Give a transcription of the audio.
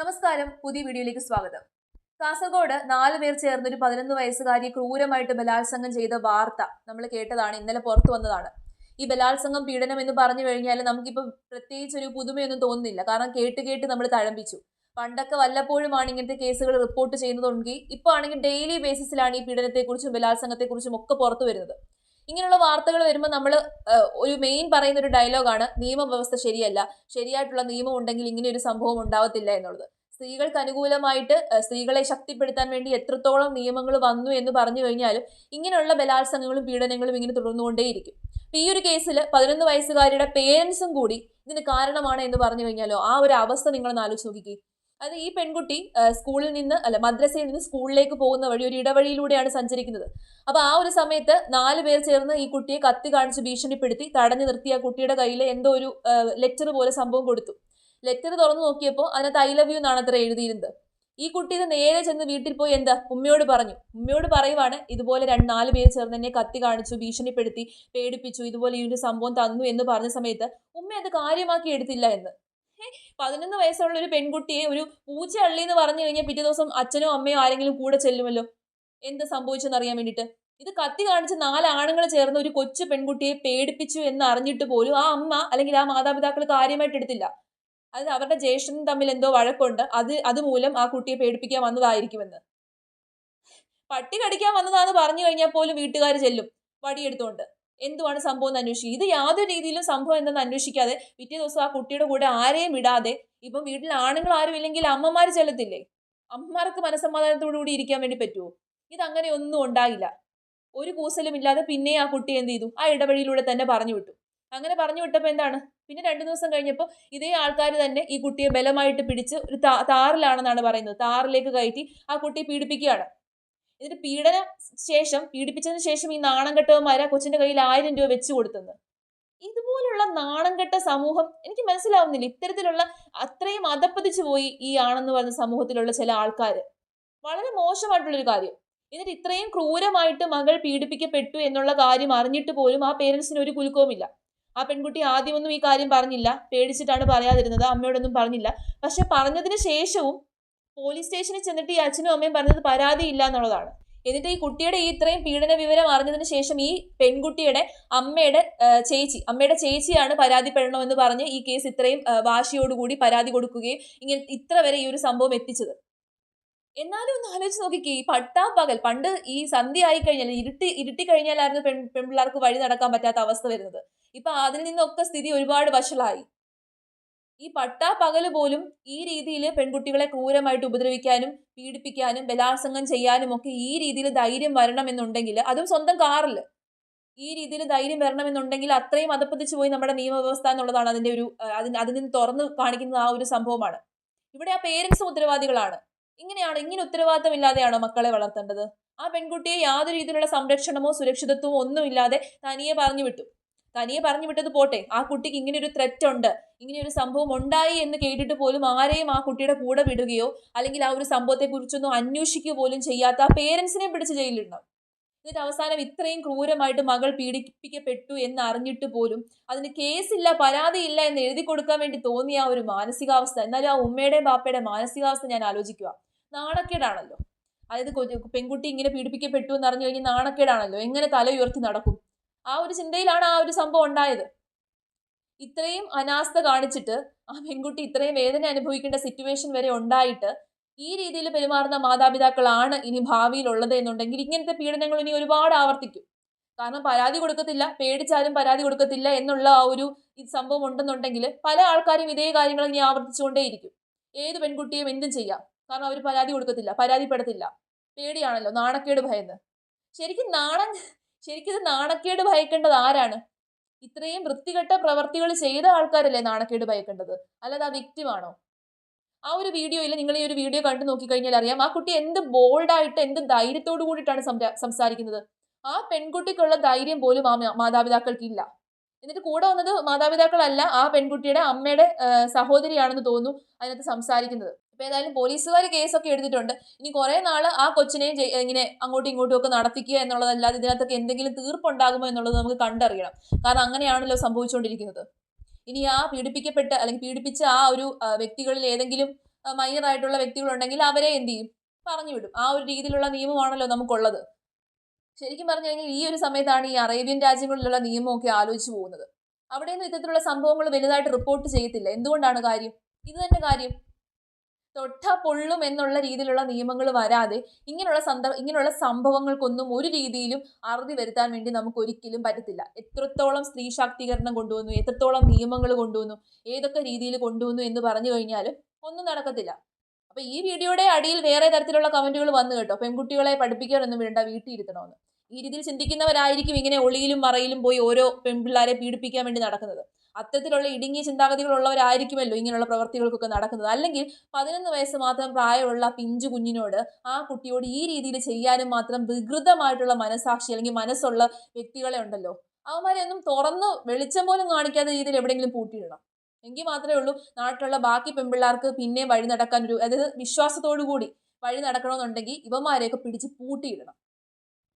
നമസ്കാരം പുതിയ വീഡിയോയിലേക്ക് സ്വാഗതം. കാസർഗോഡ് നാല് പേർ ചേർന്ന് ഒരു പതിനൊന്ന് വയസ്സുകാരിയെ ക്രൂരമായിട്ട് ബലാത്സംഗം ചെയ്ത വാർത്ത നമ്മൾ കേട്ടതാണ് ഇന്നലെ പുറത്തു വന്നതാണ്. ഈ ബലാത്സംഗം പീഡനം എന്ന് പറഞ്ഞു കഴിഞ്ഞാൽ നമുക്കിപ്പോൾ പ്രത്യേകിച്ച് ഒരു പുതുമയൊന്നും തോന്നുന്നില്ല. കാരണം കേട്ട് കേട്ട് നമ്മൾ തഴമ്പിച്ചു. പണ്ടൊക്കെ വല്ലപ്പോഴുമാണ് ഇങ്ങനത്തെ കേസുകൾ റിപ്പോർട്ട് ചെയ്യുന്നതെങ്കിൽ ഇപ്പോൾ ആണെങ്കിൽ ഡെയിലി ബേസിസിലാണ് ഈ പീഡനത്തെക്കുറിച്ചും ബലാത്സംഗത്തെക്കുറിച്ചും ഒക്കെ പുറത്തു വരുന്നത്. ഇങ്ങനെയുള്ള വാർത്തകൾ വരുമ്പോൾ നമ്മൾ ഒരു മെയിൻ പറയുന്ന ഒരു ഡയലോഗാണ് നിയമവ്യവസ്ഥ ശരിയല്ല ശരിയായിട്ടുള്ള നിയമം ഉണ്ടെങ്കിൽ ഇങ്ങനെ ഒരു സംഭവം ഉണ്ടാവത്തില്ല എന്നുള്ളത്. സ്ത്രീകൾക്ക് അനുകൂലമായിട്ട് സ്ത്രീകളെ ശക്തിപ്പെടുത്താൻ വേണ്ടി എത്രത്തോളം നിയമങ്ങൾ വന്നു എന്ന് പറഞ്ഞു കഴിഞ്ഞാലും ഇങ്ങനെയുള്ള ബലാത്സംഗങ്ങളും പീഡനങ്ങളും ഇങ്ങനെ തുടർന്നുകൊണ്ടേയിരിക്കും. ഈ ഒരു കേസിൽ പതിനൊന്ന് വയസ്സുകാരിയുടെ പേരൻസും കൂടി ഇതിന് കാരണമാണ് എന്ന് പറഞ്ഞു കഴിഞ്ഞാലോ? ആ ഒരു അവസ്ഥ നിങ്ങളൊന്ന് ആലോചിച്ച് നോക്കിക്കേ. അത് ഈ പെൺകുട്ടി സ്കൂളിൽ നിന്ന് അല്ല മദ്രസയിൽ നിന്ന് സ്കൂളിലേക്ക് പോകുന്ന വഴി ഒരു ഇടവഴിയിലൂടെയാണ് സഞ്ചരിക്കുന്നത്. അപ്പൊ ആ ഒരു സമയത്ത് നാല് പേർ ചേർന്ന് ഈ കുട്ടിയെ കത്തി കാണിച്ച് ഭീഷണിപ്പെടുത്തി തടഞ്ഞു നിർത്തിയ കുട്ടിയുടെ കയ്യിൽ എന്തോ ഒരു ലെറ്റർ പോലെ സംഭവം കൊടുത്തു. ലെറ്റർ തുറന്നു നോക്കിയപ്പോൾ അതിനകത്ത് ഐ ലവ് യു എന്നാണ് അത്ര എഴുതിയിരുന്നത്. ഈ കുട്ടി ഇത് നേരെ ചെന്ന് വീട്ടിൽ പോയി എന്താ? ഉമ്മയോട് പറഞ്ഞു. ഉമ്മയോട് പറയുവാണ് ഇതുപോലെ രണ്ട് നാല് പേര് ചേർന്ന് എന്നെ കത്തി കാണിച്ചു ഭീഷണിപ്പെടുത്തി പേടിപ്പിച്ചു ഇതുപോലെ ഇതിന്റെ സംഭവം തന്നു എന്ന് പറഞ്ഞ സമയത്ത് ഉമ്മ അത് കാര്യമാക്കി എടുത്തില്ല എന്ന്. പതിനൊന്ന് വയസ്സുള്ള ഒരു പെൺകുട്ടിയെ ഒരു പൂച്ച അള്ളി എന്ന് പറഞ്ഞു കഴിഞ്ഞാൽ പിറ്റേ ദിവസം അച്ഛനോ അമ്മയോ ആരെങ്കിലും കൂടെ ചെല്ലുമല്ലോ? എന്ത് സംഭവിച്ചെന്ന് അറിയാൻ വേണ്ടിയിട്ട്. ഇത് കത്തി കാണിച്ച് നാല് ആണുങ്ങൾ ചേർന്ന് ഒരു കൊച്ചു പെൺകുട്ടിയെ പേടിപ്പിച്ചു എന്ന് അറിഞ്ഞിട്ട് പോലും ആ അമ്മ അല്ലെങ്കിൽ ആ മാതാപിതാക്കൾ കാര്യമായിട്ട് എടുത്തില്ല. അത് അവരുടെ ജ്യേഷ്ഠനും തമ്മിൽ എന്തോ വഴക്കുണ്ട്. അത് അതുമൂലം ആ കുട്ടിയെ പേടിപ്പിക്കാൻ വന്നതായിരിക്കുമെന്ന്. പട്ടി കടിക്കാൻ വന്നതാന്ന് പറഞ്ഞു കഴിഞ്ഞാൽ പോലും വീട്ടുകാർ ചെല്ലും. വടിയെടുത്തോണ്ട്. എന്തുവാണ് സംഭവം എന്ന് അന്വേഷിക്കും. ഇത് യാതൊരു രീതിയിലും സംഭവം എന്തെന്ന് അന്വേഷിക്കാതെ പിറ്റേ ദിവസം ആ കുട്ടിയുടെ കൂടെ ആരെയും ഇടാതെ ഇപ്പം വീട്ടിൽ ആണുങ്ങൾ ആരും ഇല്ലെങ്കിൽ അമ്മമാർ ചെല്ലത്തില്ലേ? അമ്മമാർക്ക് മനസ്സമാധാനത്തോടു കൂടി ഇരിക്കാൻ വേണ്ടി പറ്റുമോ ഇതങ്ങനെ ഒന്നും ഉണ്ടാകില്ല ഒരു കൂസലും ഇല്ലാതെ പിന്നെ ആ കുട്ടി എന്ത് ചെയ്തു? ആ ഇടവഴിയിലൂടെ തന്നെ പറഞ്ഞു വിട്ടു. അങ്ങനെ പറഞ്ഞു വിട്ടപ്പോൾ എന്താണ്? പിന്നെ രണ്ടു ദിവസം കഴിഞ്ഞപ്പോൾ ഇതേ ആൾക്കാർ തന്നെ ഈ കുട്ടിയെ ബലമായിട്ട് പിടിച്ച് ഒരു താറിലാണെന്നാണ് പറയുന്നത്. താറിലേക്ക് കയറ്റി ആ കുട്ടിയെ പീഡിപ്പിക്കുകയാണ്. എന്നിട്ട് പീഡന ശേഷം പീഡിപ്പിച്ചതിന് ശേഷം ഈ നാണം കെട്ടവന്മാരെ കൊച്ചിന്റെ കയ്യിൽ ആയിരം രൂപ വെച്ച് കൊടുത്തെന്ന്. ഇതുപോലുള്ള നാണം കെട്ട സമൂഹം എനിക്ക് മനസ്സിലാവുന്നില്ല. ഇത്തരത്തിലുള്ള അത്രയും അതപ്പതിച്ചു പോയി ഈ ആണെന്ന് പറഞ്ഞ സമൂഹത്തിലുള്ള ചില ആൾക്കാർ വളരെ മോശമായിട്ടുള്ളൊരു കാര്യം. എന്നിട്ട് ഇത്രയും ക്രൂരമായിട്ട് മകൾ പീഡിപ്പിക്കപ്പെട്ടു എന്നുള്ള കാര്യം അറിഞ്ഞിട്ട് പോലും ആ പേരൻസിന് ഒരു കുലുക്കവുമില്ല. ആ പെൺകുട്ടി ആദ്യമൊന്നും ഈ കാര്യം പറഞ്ഞില്ല. പേടിച്ചിട്ടാണ് പറയാതിരുന്നത്. അമ്മയോടൊന്നും പറഞ്ഞില്ല. പക്ഷെ പറഞ്ഞതിന് ശേഷവും പോലീസ് സ്റ്റേഷനിൽ ചെന്നിട്ട് ഈ അച്ഛനും അമ്മയും പറഞ്ഞത് പരാതി ഇല്ല എന്നുള്ളതാണ്. എന്നിട്ട് ഈ കുട്ടിയുടെ ഈ ഇത്രയും പീഡന വിവരം അറിഞ്ഞതിന് ശേഷം ഈ പെൺകുട്ടിയുടെ അമ്മയുടെ ചേച്ചി അമ്മയുടെ ചേച്ചിയാണ് പരാതിപ്പെടണമെന്ന് പറഞ്ഞ് ഈ കേസ് ഇത്രയും വാശിയോടുകൂടി പരാതി കൊടുക്കുകയും ഇങ്ങനെ ഇത്ര വരെ ഈ ഒരു സംഭവം എത്തിച്ചത്. എന്നാലും ഒന്ന് ആലോചിച്ച് നോക്കിക്കേ ഈ പട്ടാ പകൽ പണ്ട് ഈ സന്ധ്യ ആയി കഴിഞ്ഞാൽ ഇരുട്ടി ഇരുട്ടി കഴിഞ്ഞാലായിരുന്നു പെൺ പെൺപിള്ളേർക്ക് വഴി നടക്കാൻ പറ്റാത്ത അവസ്ഥ വരുന്നത്. ഇപ്പൊ അതിൽ നിന്നൊക്കെ സ്ഥിതി ഒരുപാട് വഷളായി. ഈ പട്ടാ പകൽ പോലും ഈ രീതിയിൽ പെൺകുട്ടികളെ ക്രൂരമായിട്ട് ഉപദ്രവിക്കാനും പീഡിപ്പിക്കാനും ബലാത്സംഗം ചെയ്യാനും ഒക്കെ ഈ രീതിയിൽ ധൈര്യം വരണം എന്നുണ്ടെങ്കിൽ അതും സ്വന്തം കാറിൽ ഈ രീതിയിൽ ധൈര്യം വരണം എന്നുണ്ടെങ്കിൽ അത്രയും അതപ്പതിച്ചു പോയി നമ്മുടെ നിയമവ്യവസ്ഥ എന്നുള്ളതാണ് അതിന്റെ ഒരു അതിന് അതിൽ നിന്ന് തുറന്ന് കാണിക്കുന്ന ആ ഒരു സംഭവമാണ്. ഇവിടെ ആ പേരൻസും ഉത്തരവാദികളാണ്. ഇങ്ങനെയാണ് ഇങ്ങനെ ഉത്തരവാദിത്തമില്ലാതെയാണോ മക്കളെ വളർത്തേണ്ടത്? ആ പെൺകുട്ടിയെ യാതൊരു രീതിയിലുള്ള സംരക്ഷണമോ സുരക്ഷിതത്വമോ ഒന്നുമില്ലാതെ തനിയെ പറഞ്ഞു വിട്ടു. തനിയെ പറഞ്ഞു വിട്ടത് പോട്ടെ. ആ കുട്ടിക്ക് ഇങ്ങനെ ഒരു ത്രെറ്റ് ഉണ്ട്. ഇങ്ങനെ ഒരു സംഭവം ഉണ്ടായി എന്ന് കേട്ടിട്ട് പോലും ആരെയും ആ കുട്ടിയുടെ കൂടെ വിടുകയോ അല്ലെങ്കിൽ ആ ഒരു സംഭവത്തെ കുറിച്ചൊന്നും അന്വേഷിക്കുക പോലും ചെയ്യാത്ത ആ പേരൻസിനെ പിടിച്ച് ജയിലിടണം എന്നിട്ട് അവസാനം ഇത്രയും ക്രൂരമായിട്ട് മകൾ പീഡിപ്പിക്കപ്പെട്ടു എന്ന് അറിഞ്ഞിട്ട് പോലും അതിന് കേസില്ല പരാതിയില്ല എന്ന് എഴുതി കൊടുക്കാൻ വേണ്ടി തോന്നിയ ആ ഒരു മാനസികാവസ്ഥ എന്നാലും ആ ഉമ്മയുടെയും ബാപ്പയുടെയും മാനസികാവസ്ഥ ഞാൻ ആലോചിക്കുക. നാണക്കേടാണല്ലോ. അതായത് പെൺകുട്ടി ഇങ്ങനെ പീഡിപ്പിക്കപ്പെട്ടു എന്ന് അറിഞ്ഞു കഴിഞ്ഞാൽ നാണക്കേടാണല്ലോ. എങ്ങനെ തല ഉയർത്തി നടക്കും? ആ ഒരു ചിന്തയിലാണ് ആ ഒരു സംഭവം ഉണ്ടായത്. ഇത്രയും അനാസ്ഥ കാണിച്ചിട്ട് ആ പെൺകുട്ടി ഇത്രയും വേദന അനുഭവിക്കേണ്ട സിറ്റുവേഷൻ വരെ ഉണ്ടായിട്ട് ഈ രീതിയിൽ പെരുമാറുന്ന മാതാപിതാക്കളാണ് ഇനി ഭാവിയിലുള്ളത് എന്നുണ്ടെങ്കിൽ ഇങ്ങനത്തെ പീഡനങ്ങൾ ഇനി ഒരുപാട് ആവർത്തിക്കും. കാരണം പരാതി കൊടുക്കത്തില്ല പേടിച്ചാലും പരാതി കൊടുക്കത്തില്ല എന്നുള്ള ആ ഒരു സംഭവം ഉണ്ടെന്നുണ്ടെങ്കിൽ പല ആൾക്കാരും ഇതേ കാര്യങ്ങൾ ഇനി ആവർത്തിച്ചുകൊണ്ടേയിരിക്കും. ഏത് പെൺകുട്ടിയും എന്തും ചെയ്യാം. കാരണം അവർ പരാതി കൊടുക്കത്തില്ല പരാതിപ്പെടത്തില്ല. പേടിയാണല്ലോ നാണക്കേട് ഭയന്ന്. ശരിക്കും നാണം ശരിക്കും ഇത് നാണക്കേട് ഭയക്കേണ്ടത് ആരാണ്? ഇത്രയും വൃത്തികെട്ട പ്രവർത്തികൾ ചെയ്ത ആൾക്കാരല്ലേ നാണക്കേട് ഭയക്കേണ്ടത്? അല്ലാതെ ആ വ്യക്തിമാണോ ആ ഒരു വീഡിയോയിൽ നിങ്ങൾ ഈ ഒരു വീഡിയോ കണ്ടു നോക്കിക്കഴിഞ്ഞാൽ അറിയാം ആ കുട്ടി എന്ത് ബോൾഡായിട്ട് എന്ത് ധൈര്യത്തോടു കൂടിയിട്ടാണ് സംസാരിക്കുന്നത്. ആ പെൺകുട്ടിക്കുള്ള ധൈര്യം പോലും ആ മാതാപിതാക്കൾക്കില്ല. എന്നിട്ട് കൂടെ വന്നത് മാതാപിതാക്കളല്ല ആ പെൺകുട്ടിയുടെ അമ്മയുടെ സഹോദരിയാണെന്ന് തോന്നുന്നു അതിനകത്ത് സംസാരിക്കുന്നത്. ഇപ്പൊ ഏതായാലും പോലീസുകാർ കേസൊക്കെ എടുത്തിട്ടുണ്ട്. ഇനി കുറേ നാൾ ആ കൊച്ചിനെയും ഇങ്ങനെ അങ്ങോട്ടും ഇങ്ങോട്ടും ഒക്കെ നടത്തിക്കുക എന്നുള്ളതല്ലാതെ ഇതിനകത്തൊക്കെ എന്തെങ്കിലും തീർപ്പുണ്ടാകുമോ എന്നുള്ളത് നമുക്ക് കണ്ടറിയണം. കാരണം അങ്ങനെയാണല്ലോ സംഭവിച്ചുകൊണ്ടിരിക്കുന്നത്. ഇനി ആ പീഡിപ്പിക്കപ്പെട്ട അല്ലെങ്കിൽ പീഡിപ്പിച്ച ആ ഒരു വ്യക്തികളിൽ ഏതെങ്കിലും മൈനറായിട്ടുള്ള വ്യക്തികളുണ്ടെങ്കിൽ അവരെ എന്ത് ചെയ്യും? പറഞ്ഞു വിടും ആ ഒരു രീതിയിലുള്ള നിയമമാണല്ലോ നമുക്കുള്ളത്. ശരിക്കും പറഞ്ഞു കഴിഞ്ഞാൽ ഈ ഒരു സമയത്താണ് ഈ അറേബ്യൻ രാജ്യങ്ങളിലുള്ള നിയമമൊക്കെ ആലോചിച്ച് പോകുന്നത്. അവിടെയൊന്നും ഇത്തരത്തിലുള്ള സംഭവങ്ങൾ വലുതായിട്ട് റിപ്പോർട്ട് ചെയ്യത്തില്ല. എന്തുകൊണ്ടാണ് കാര്യം? ഇത് തന്നെ കാര്യം. തൊട്ട പൊള്ളും എന്നുള്ള രീതിയിലുള്ള നിയമങ്ങൾ വരാതെ ഇങ്ങനെയുള്ള സന്ദർഭ ഇങ്ങനെയുള്ള സംഭവങ്ങൾക്കൊന്നും ഒരു രീതിയിലും അറുതി വരുത്താൻ വേണ്ടി നമുക്ക് ഒരിക്കലും പറ്റത്തില്ല. എത്രത്തോളം സ്ത്രീ ശാക്തീകരണം കൊണ്ടുവന്നു എത്രത്തോളം നിയമങ്ങൾ കൊണ്ടുവന്നു ഏതൊക്കെ രീതിയിൽ കൊണ്ടുവന്നു എന്ന് പറഞ്ഞു കഴിഞ്ഞാലും ഒന്നും നടക്കത്തില്ല. അപ്പൊ ഈ വീഡിയോയുടെ അടിയിൽ വേറെ തരത്തിലുള്ള കമന്റുകൾ വന്നു കേട്ടോ. പെൺകുട്ടികളെ പഠിപ്പിക്കാനൊന്നും വേണ്ട വീട്ടിൽ ഇരുത്തണമെന്ന് ഈ രീതിയിൽ ചിന്തിക്കുന്നവരായിരിക്കും ഇങ്ങനെ ഒളിയിലും മറയിലും പോയി ഓരോ പെൺപിള്ളാരെ പീഡിപ്പിക്കാൻ വേണ്ടി നടക്കുന്നത്. അത്തരത്തിലുള്ള ഇടുങ്ങിയ ചിന്താഗതികളുള്ളവരായിരിക്കുമല്ലോ ഇങ്ങനെയുള്ള പ്രവർത്തികൾക്കൊക്കെ നടക്കുന്നത്. അല്ലെങ്കിൽ പതിനൊന്ന് വയസ്സ് മാത്രം പ്രായമുള്ള പിഞ്ചു കുഞ്ഞിനോട് ആ കുട്ടിയോട് ഈ രീതിയിൽ ചെയ്യാനും മാത്രം വികൃതമായിട്ടുള്ള മനസാക്ഷി അല്ലെങ്കിൽ മനസ്സുള്ള വ്യക്തികളെ ഉണ്ടല്ലോ. അവന്മാരെ ഒന്നും തുറന്ന് വെളിച്ചം പോലും കാണിക്കാത്ത രീതിയിൽ എവിടെയെങ്കിലും പൂട്ടിയിടണം. എങ്കിൽ മാത്രമേ ഉള്ളൂ നാട്ടിലുള്ള ബാക്കി പെൺപിള്ളേർക്ക് പിന്നെ വഴി നടക്കാൻ ഒരു അതായത് വിശ്വാസത്തോടു കൂടി വഴി നടക്കണമെന്നുണ്ടെങ്കിൽ ഇവന്മാരെയൊക്കെ പിടിച്ച് പൂട്ടിയിടണം.